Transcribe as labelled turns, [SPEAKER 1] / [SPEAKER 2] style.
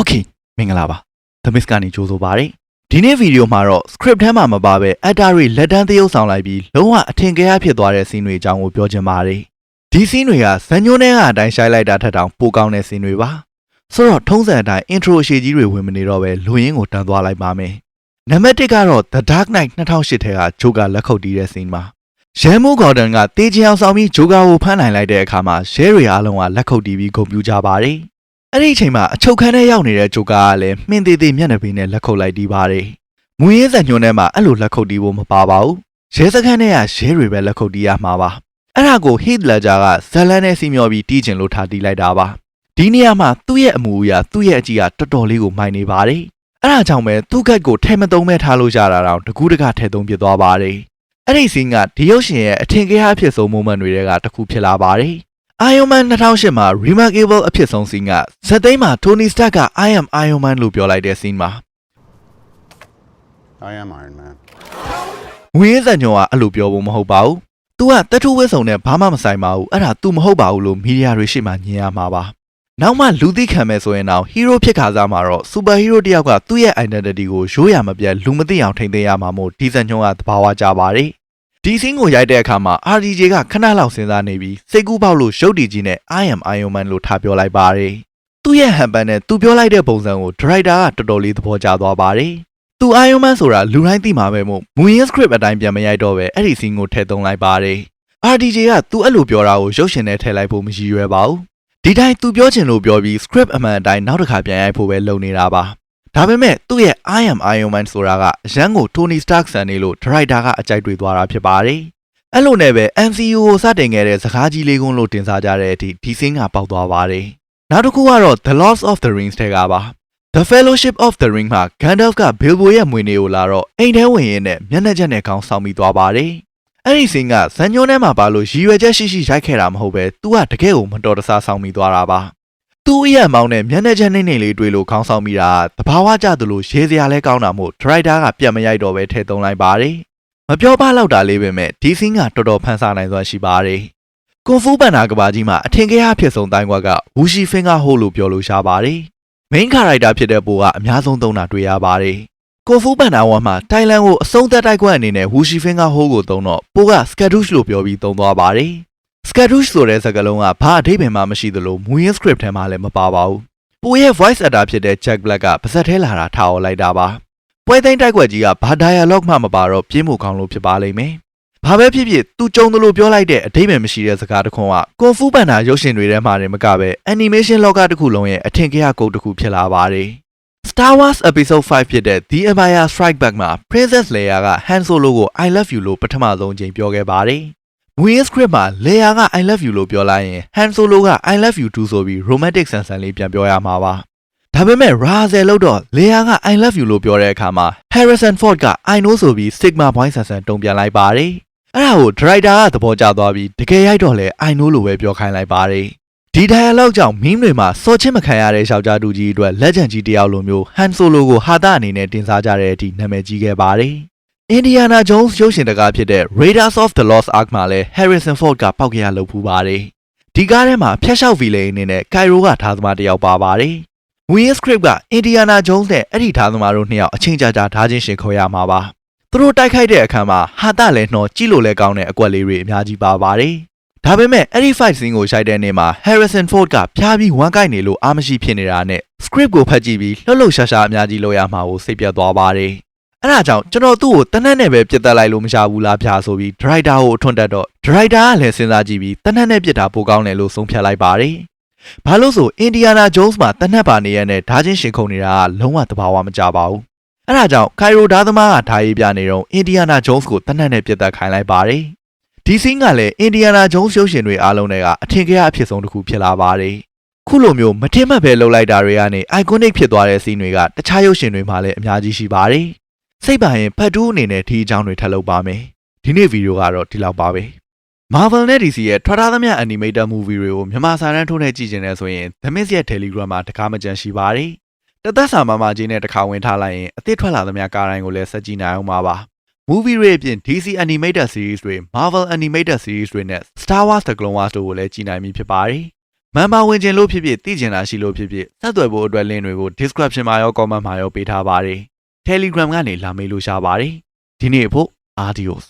[SPEAKER 1] Okay မင်္ဂလာပါ The Miss ကနေကြိုးဆိုပါရစေဒီနေ့ဗီဒီယိုမှာတော့ script ထဲမှာမပါဘဲ actor တွေလက်တန်းသရုပ်ဆောင်လိုက်ပြီးလုံးဝအထင်ကရဖြစ်သွားတဲ့ scene တွေအကြောင်းကိုပြောချင်ပါတယ်ဒီ scene တွေကဇန်ညိုးနဲ့ကအတိုင်းရှိုင်းလိုက်တာထက်တောင်ပိုကောင်းတဲ့ scene တွေပါဆိုတော့ထုံးစံအတိုင်း intro အရှိကြီးတွေဝင်မနေတော့ပဲလူရင်းကိုတန်းသွားလိုက်ပါမယ်နံပါတ်1ကတော့ The Dark Knight 2008ထဲက Joker လက်ခုပ်တီးတဲ့ scene ပါရဲမိုးဂေါ်ဒန်ကတေးချင်အောင်ဆောင်ပြီးဂျိုကာကိုဖမ်းနိုင်လိုက်တဲ့အခါမှာရဲတွေအားလုံးကလက်ခုပ်တီးပြီးဂုဏ်ပြုကြပါတယ်။ အဲ့ဒီအချိန်မှာအချုပ်ခန်းထဲရောက်နေတဲ့ဂျိုကာကလည်းမှင်သေးသေးမျက်နှာပင်နဲ့လက်ခုပ်လိုက်တီးပါတယ်။မူရင်းစံညွှန်းထဲမှာအဲ့လိုလက်ခုပ်တီးဖို့မပါပါဘူး။ရဲစခန်းထဲကရဲတွေပဲလက်ခုပ်တီးရမှာပါ။အဲ့ဒါကို Heath Ledger ကဇလန်နဲ့စီမျောပြီးတီးချင်လို့ထားတီးလိုက်တာပါ။ဒီနေရာမှာသူ့ရဲ့အမူအရာသူ့ရဲ့အကြည့်ကတော်တော်လေးကိုမိုင်နေပါတယ်။အဲ့ဒါကြောင့်ပဲသူ့ကတ်ကိုထဲမသုံးမဲ့ထားလို့ရတာတော့တကူးတကထဲသုံးပြသွားပါတယ်။အဲ့ဒီစင်းကဒီရုပ်ရှင်ရဲ့အထင်ကရအဖြစ်ဆုံး moment တွေကတစ်ခုဖြစ်လာပါတယ်။ Iron Man 2008မှာ remarkable အဖြစ်ဆုံးစင်းကဇက်သိမ်းမှာ Tony Stark က I am Iron Man လို့ပြောလိုက်တဲ့စင်းမှာ
[SPEAKER 2] I am Iron Man.
[SPEAKER 1] ငွေရင်းစံညောကအဲ့လိုပြောဖို့မဟုတ်ပါဘူး။ तू ကတထုဝဲဆောင်နဲ့ဘာမှမဆိုင်ပါဘူး။အဲ့ဒါ तू မဟုတ်ပါဘူးလို့မီဒီယာတွေရှေ့မှာညင်ရမှာပါ။နောက်မှလူသိခံမဲ့ဆိုရင်တော့ hero ဖြစ်ခါစားမှာတော့ super hero တယောက်ကသူ့ရဲ့ identity ကိုရိုးရာမပြတ်လူမသိအောင်ထိန်းသိမ်းရမှာမို့ဒီစံညောကသဘာဝကျပါတယ်။ ဒီစင်းကိုရိုက်တဲ့အခါမှာ RDJ ကခဏလောက်စဉ်းစားနေပြီးစိတ်ကူးပေါက်လို့ရုပ်တည်ကြီးနဲ့ I am Iron Man လို့ထားပြောလိုက်ပါတယ်။သူ့ရဲ့ဟန်ပန်နဲ့သူပြောလိုက်တဲ့ပုံစံကိုဒရိုက်တာကတော်တော်လေးသဘောကျသွားပါတယ်။သူ Iron Man ဆိုတာလူတိုင်းသိမှာပဲမို့မူရင်း script အတိုင်းပြန်မရိုက်တော့ပဲအဲ့ဒီစင်းကိုထည့်သုံးလိုက်ပါတယ်။ RDJ ကသူအဲ့လိုပြောတာကိုရုပ်ရှင်နဲ့ထည့်လိုက်ဖို့မရည်ရွယ်ပါဘူး။ဒီတိုင်းသူပြောချင်လို့ပြောပြီး script အမှန်အတိုင်းနောက်တစ်ခါပြန်ရိုက်ဖို့ပဲလုပ်နေတာပါ။ ဒါပေမဲ့သူ့ရဲ့ I am Iron Man ဆိုတာကအရန်ကို Tony Stark ဆန်နေလို့ဒရိုက်တာကအကြိုက်တွေ့သွားတာဖြစ်ပါတယ်။အဲ့လိုနဲ့ပဲ MCU ကိုစတင်ခဲ့တဲ့စကားကြီးလေးကုန်းလို့တင်စားကြတဲ့အထိဒီစင်းကပေါက်သွားပါတယ်။နောက်တစ်ခုကတော့ The Lord of the Rings ထဲကပါ။ The Fellowship of the Ring မှာ Gandalf က Bilbo ရဲ့မွေနေကိုလာတော့အိမ်ထဲဝင်ရင်းနဲ့မျက်နှာချက်နဲ့ခေါင်းဆောင်ပြီးသွားပါတယ်။အဲ့ဒီစင်းကဇန်ညွန်းထဲမှာပါလို့ရည်ရွယ်ချက်ရှိရှိရိုက်ခဲ့တာမဟုတ်ပဲသူကတကယ်ကိုမတော်တဆဆောင်ပြီးသွားတာပါ။ သူ့အရက်မောင်းနဲ့မျက်နှာချက်နှိမ့်နှိမ့်လေးတွေ့လို့ခေါင်းဆောင်မိတာတဘာဝကျသလိုရေးစရာလဲကောင်းတာမို့ဒရိုက်တာကပြတ်မရိုက်တော့ပဲထည့်သုံးလိုက်ပါတယ်။မပြောပါတော့တာလေးပဲမဲ့ဒီစင်းကတော်တော်ဖန်ဆာနိုင်စွာရှိပါတယ်။ကွန်ဖူးပန်နာကဘာကြီးမှာအထင်ကရဖြစ်ဆုံးတိုင်းကွက်ကဝူရှီဖင်ကဟိုးလို့ပြောလို့ရှားပါတယ်။ main character ဖြစ်တဲ့ပိုကအများဆုံးသုံးတာတွေ့ရပါတယ်။ကွန်ဖူးပန်နာဝမ်မှာတိုင်လန်ကိုအဆုံးသက်တိုက်ကွက်အနေနဲ့ဝူရှီဖင်ကဟိုးကိုသုံးတော့ပိုကစကက်ဒုရှ်လို့ပြောပြီးသုံးသွားပါတယ်။ Skadoosh ဆိုတဲ့စကားလုံးကဘာအဓိပ္ပာယ်မှမရှိသလိုမူရင်း script ထဲမှာလည်းမပါပါဘူး။ပိုရဲ့ voice actor ဖြစ်တဲ့ Jack Black ကပါဇက်ထဲလာတာထားအောင်လိုက်တာပါ။ပွဲသိမ်းတိုက်ွက်ကြီးကဘာ dialogue မှမပါတော့ပြင်းမှုကောင်းလို့ဖြစ်ပါလိမ့်မယ်။ဘာပဲဖြစ်ဖြစ်သူကြုံသလိုပြောလိုက်တဲ့အဓိပ္ပာယ်မရှိတဲ့စကားတစ်ခွန်းကကွန်ဖူးပန်နာရုပ်ရှင်တွေထဲမှာနေမကပဲ animation လောကတစ်ခုလုံးရဲ့အထင်ကရကုတ်တစ်ခုဖြစ်လာပါတယ်။ Star Wars Episode 5ဖြစ်တဲ့ The Empire Strikes Back မှာ Princess Leia က Han Solo ကို I love you လို့ပထမဆုံးချိန်ပြောခဲ့ပါတယ်။ မူရင်း script မှာလေယာက I love you လို့ပြောလိုက်ရင် Han Solo က I love you too ဆိုပြီး romantic ဆန်ဆန်လေးပြန်ပြောရမှာပါ။ဒါပေမဲ့ Razel လို့တော့လေယာက I love you လို့ပြောတဲ့အခါမှာ Harrison Ford က I know ဆိုပြီး Sigma point ဆန်ဆန်တုံ့ပြန်လိုက်ပါတယ်။အဲ့ဒါကို director ကသဘောကျသွားပြီးတကယ်ရိုက်တော့လေ I know လို့ပဲပြောခိုင်းလိုက်ပါတယ်။ဒီ dialogue ကြောင့် meme တွေမှာစော်ချင်းမခံရတဲ့ယောက်ျားတူကြီးအတွက် legend ကြီးတယောက်လိုမျိုး Han Solo ကိုဟာတာအနေနဲ့တင်စားကြတဲ့အထိနာမည်ကြီးခဲ့ပါတယ်။ Indiana Jones ရုပ်ရှင်တကားဖြစ်တဲ့ Raiders of the Lost Ark မှာလည်း Harrison Ford ကပောက်ကြရလုပ်ဖူးပါတယ်။ဒီကားထဲမှာဖျက်လျှောက်ဗီလိန်အနေနဲ့ Cairo ကထားသမားတစ်ယောက်ပါပါတယ်။ Win script က Indiana Jones နဲ့အဲ့ဒီထားသမားတို့နှစ်ယောက်အချင်းကြာကြာထားချင်းရှင်ခေါ်ရမှာပါ။သူတို့တိုက်ခိုက်တဲ့အခါမှာဟာတလည်းနှောကြည့်လို့လည်းကောင်းတဲ့အကွက်လေးတွေအများကြီးပါပါတယ်။ဒါပေမဲ့အဲ့ဒီ fight scene ကိုရှိုက်တဲ့နေ့မှာ Harrison Ford ကဖျားပြီးဝမ်းကိုက်နေလို့အားမရှိဖြစ်နေတာနဲ့ script ကိုဖတ်ကြည့်ပြီးလှုပ်လှုပ်ရှားရှားအများကြီးလုပ်ရမှာကိုစိတ်ပြတ်သွားပါတယ်။ အဲ့ဒါကြောင့်ကျွန်တော်သူ့ကိုတနက်နဲ့ပဲပြစ်တက်လိုက်လို့မရဘူးလားဖြာဆိုပြီးဒရိုက်တာကိုအထွန်းတက်တော့ဒရိုက်တာကလည်းစဉ်းစားကြည့်ပြီးတနက်နဲ့ပြစ်တာပိုကောင်းတယ်လို့ဆုံးဖြတ်လိုက်ပါတယ်။ဘာလို့ဆိုအင်ဒီယာနာဂျုန်းစ်မှာတနက်ပါနေရတဲ့ဓာချင်းရှင်ခုန်နေတာကလုံးဝသဘာဝမကျပါဘူး။အဲ့ဒါကြောင့်ခိုင်ရိုဓာသမားကဓာရေးပြနေတော့အင်ဒီယာနာဂျုန်းစ်ကိုတနက်နဲ့ပြစ်တက်ခိုင်းလိုက်ပါတယ်။ဒီစင်းကလည်းအင်ဒီယာနာဂျုန်းစ်ရုပ်ရှင်တွေအားလုံးတွေကအထင်ကရအဖြစ်ဆုံးတစ်ခုဖြစ်လာပါတယ်။ခုလိုမျိုးမထင်မှတ်ပဲလှုပ်လိုက်တာတွေကနေ iconic ဖြစ်သွားတဲ့စီးတွေကတခြားရုပ်ရှင်တွေမှာလည်းအများကြီးရှိပါတယ်။ စိတ်ပါရင်ဖတ်တူးအနေနဲ့ဒီအကြောင်းတွေထပ်လုပ်ပါမယ်ဒီနေ့ဗီဒီယိုကတော့ဒီလောက်ပါပဲ Marvel နဲ့ DC ရဲ့ထွက်ထားသမျှ animated movie တွေကိုမြန်မာစာတန်းထိုးနဲ့ကြည့်ကြနေဆိုရင် The Miss ရဲ့ Telegram မှာတကားမကြမ်းရှိပါတယ်တသက်စာမမကြီးနဲ့တခါဝင်ထားလိုက်ရင်အသစ်ထွက်လာသမျှကားတိုင်းကိုလည်းဆက်ကြည့်နိုင်အောင်ပါပါ movie တွေအပြင် DC animated series တွေ Marvel animated series တွေနဲ့ Star Wars The Clone Wars တို့ကိုလည်းကြည့်နိုင်ပြီဖြစ်ပါတယ်မန်ပါဝင်ခြင်းလို့ဖြစ်ဖြစ်သိကျင်တာရှိလို့ဖြစ်ဖြစ်ဆက်သွယ်ဖို့အတွက် link တွေကို description မှာရော comment မှာရောပေးထားပါတယ် Telegram ကနေလာမေးလို့ရပါတယ်ဒီနေ့အဖို့ Adios